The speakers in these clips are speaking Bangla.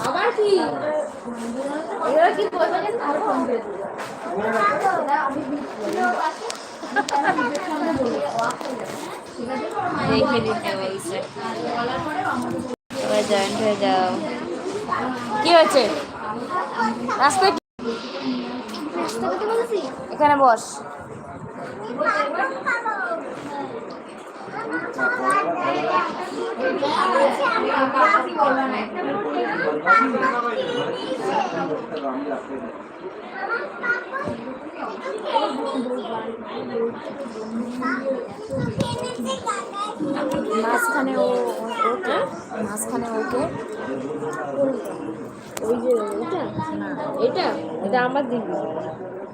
আবার কি? কি রেখে দিতে বলছে। সবাই জয়েন্ট হয়ে যাও। কি হয়েছে? রাস্তায় এখানে বস। মাঝখানে ও ওকে মাঝখানে ওকে ওই যে এটা এটা? এটা আমার দিদি।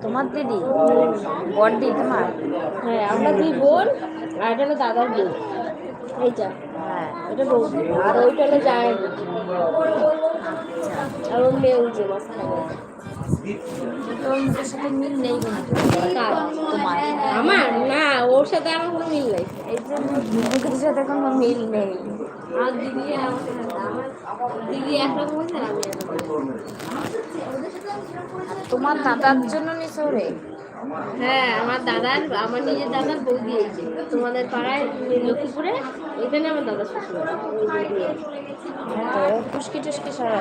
তোমার দিদি? বড়দি তোমার? হ্যাঁ আমরা দুই বোন আর এটা হলো দাদার দিদি এইটা। হ্যাঁ। এটা বৌদি আর ওইটা হলো জায়ের। আর ওর মেয়ে উঠে মাঝখানে তোর মুখের সাথে মিল নেই কিন্তু। কার? তোমার? আমার? না ওর সাথে আমার কোনো মিল নেই। সাথে কোনো মিল নেই। দিদি একরকম হয়েছে আমি তোমার দাদার জন্য নিছো রে? হ্যাঁ আমার দাদার আমার নিজের দাদার বউ দিয়েছে। তোমাদের পাড়ায় লক্ষ্মীপুরে এখানে আমার দাদা শ্বশুর টুসকি টুসকি সারা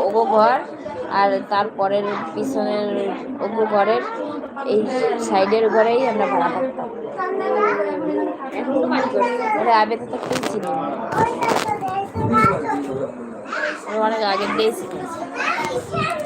ওগো ঘর আর তারপরের পিছনের ওগো ঘরের এই সাইডের ঘরেই আমরা ভাড়া থাকতাম এখন তো থাকতেই ছিল অনেক আগের দিয়ে ছিল তাহলে তো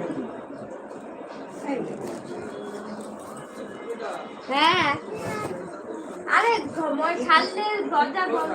হ্যাঁ। আরে সময় ছাড়লে দরজা বন্ধ